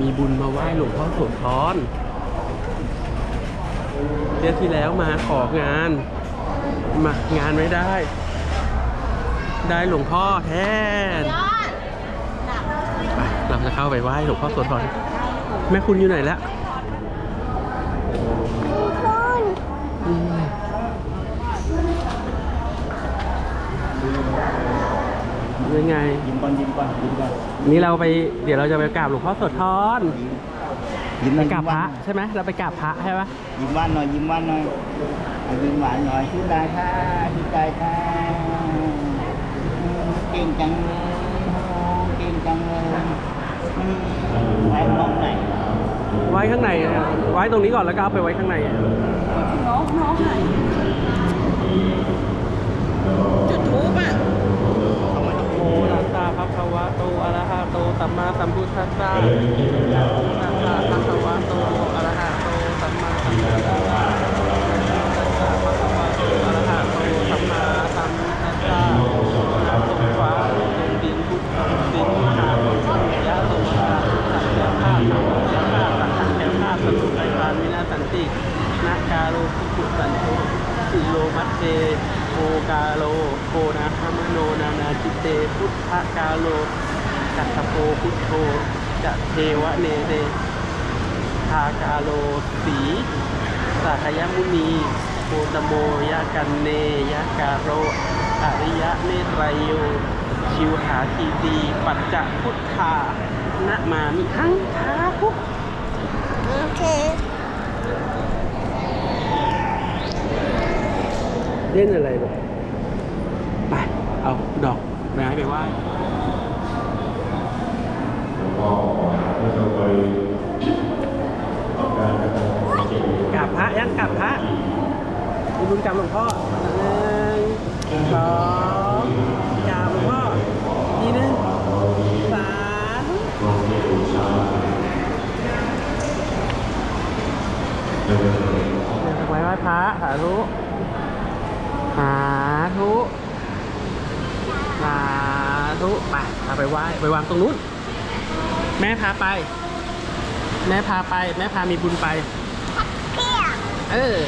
มีบุญมาไหว้หลวงพ่อโสธรเดือนที่แล้วมาของานมางานไม่ได้ ได้หลวงพ่อแทนยอดไปเราจะเข้าไปไหว้หลวงพ่อโสธรแม่คุณอยู่ไหนแล้ว ยังไง ยิ้มก่อนยิ้มก่อนยิ้มก่อนนี่เราไปเดี๋ยวเราจะไปกราบหลวงพ่อโสธรยิ้มไปหน่อยกราบพระยิ้มใช่ไหมเราไปกราบพระใช่ปะยิ้มหวานหน่อยยิ้มหวานหน่อยเอายิ้มหวานหน่อยชื่อได้ค่ะชื่อใจค่ะเก่งจังเลยเก่งจังเลยอืมไว้มองไหนไว้ข้างในอะไว้ตรงนี้ก่อนแล้วก็เอาไปไว้ข้างในอะน้องน้องไหนจุดทูบอะเอามาดู โมตัสสะภะคะวะโตอะระหะโตสัมมาสัมพุทธัสสะนะโมตัสสะภะคะวะโตอะระหะโตสัมมาสัมพุทธัสสะนะโมตัสสะภะคะวะโตอะระหะโตสัมมาสัมพุทธัสสะนะสงฟ้าสงดินทุกดินหาทุกยะสงฟ้าสัจจะภาพสัจจะภาพสัจจะภาพสัจจะภาพวินาสันตินาการโลกุสันโตสิโลมัตเต กาโลโกนาคามโนนานาจิเต พุทธกาโลกัตโพพุทโธจะเทวะเนเดทากาโลสีสากยมุนีโคตโมยะกันเนยะกาโรอริยะเนตรยโยชิวหาทีตีปัจจพุทธานะมามิหังคาพุโอเค เล่นอะไรแบบไปเอาดอกไม้ไปไหว้กราบพระยังกราบพระมีบุญกราบหลวงพ่อหนึ่งสองกราบหลวงพ่อทีหนึงสามเดินไปไหว้พระสาธุาธุสาธุไปเอาไปไหว้ไปวางตรงนู้น แม่พาไป แม่พาไป แม่พามีบุญไป เออ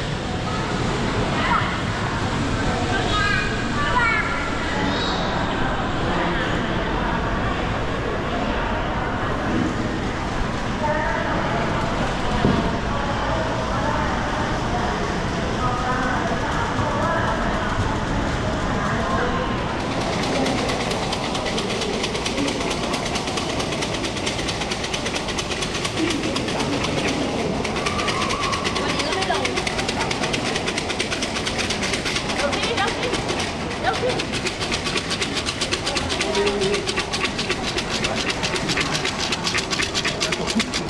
วันนี้ก็ไม่ลงเดี๋ยวพี่เดี๋ยวพี่เดี๋ยวพี่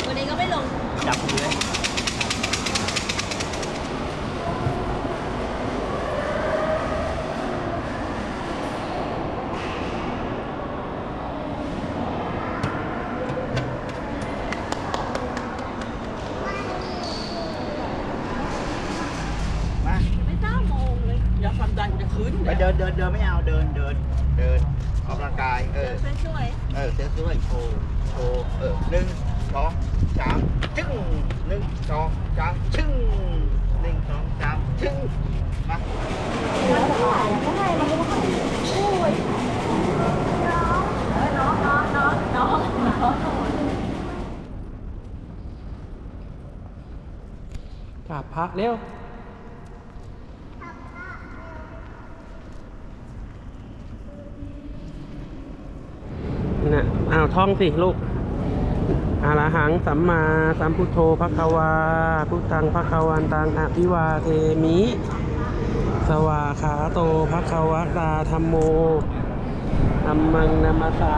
วันนี้ก็ไม่ลง จับมือ มา ไม่เก้าโมงเลยอย่าความดันจะขึ้น ไป เดินเดินเดินไม่เอาเดินเดินเดินออกกำลังกายเออช่วยเออเซ็ตด้วยโชว์โชว์เออหนึ่งสองสามชึ้งหนึ่งสองสามชึ้งหนึ่งสองสามชึ้งมาน้องน้องน้องน้องน้องกราบพระเร็ว นะอ้าวท่องสิลูกอาระหังสัมมาสัมพุทโธภควา พุทธังภควันตังอภิวาเทมิ สวาขาโตภควตาธรรมโมธัมมังนามาสา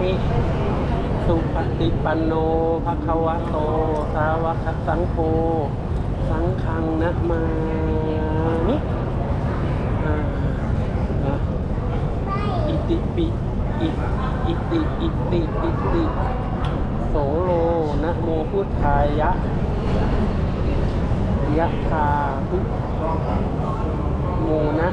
มิสุปฏิปันโนภควโต สาวกสังโฆสังฆังนะมามิอ่าอะอิติปิอิ อิติอิติอิติโสโลนะโมพุทธายะยะคาพุโมนะ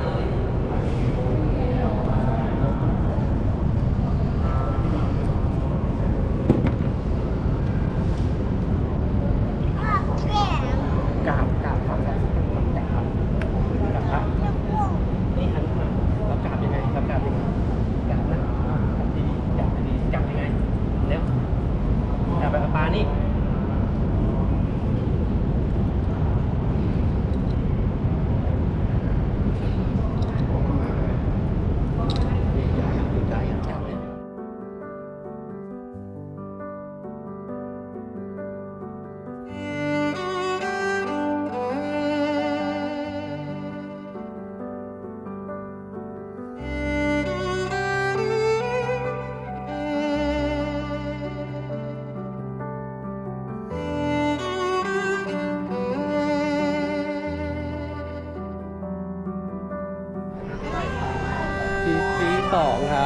พระมหา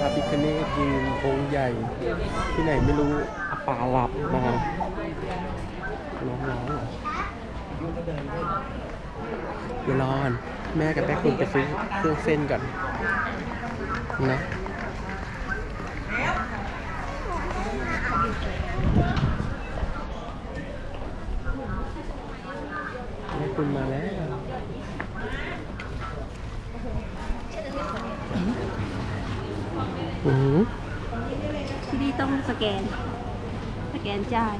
พระพิคเนตยืนองค์ใหญ่ ที่ไหนไม่รู้อาปาหลับมาร้องร้องเหรอเดี๋ยวรอนแม่กับแม่คุณไปซื้อเครื่องเส้นก่อนนะแม่คุณมาแล้ว อือหือ ที่นี่ต้องสแกน สแกนจ่าย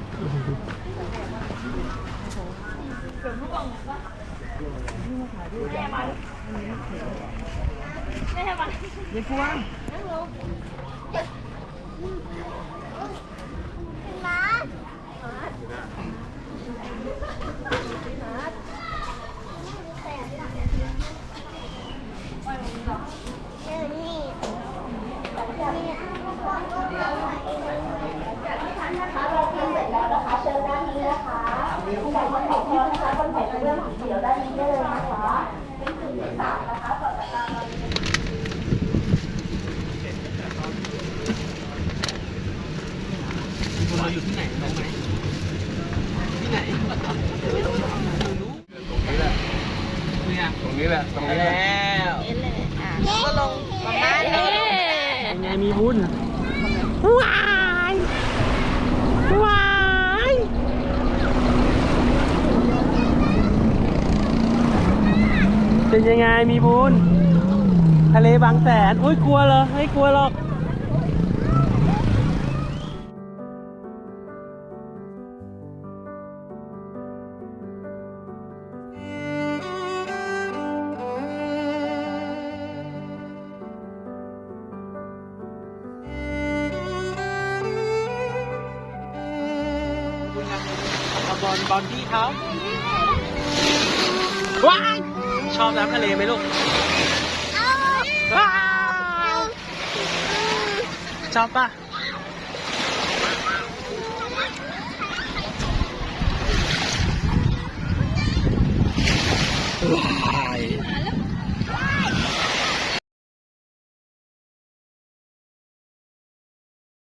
เราอยู่ที่ไหนรู้ไหมที่ไหนเนี่ย ตรงนี้แหละ ตรงนี้แหละ แล้ว ก็ลงประมาณนี้ เป็นไง มีบุญว้ายว้ายเป็นยังไงมีบุญทะเลบางแสน อุ้ยกลัวเหรอไม่กลัวหรอก บอลบอลพี่เขาว้ายชอบน้ำทะเลไหมลูกว้าวชอบปะว้าย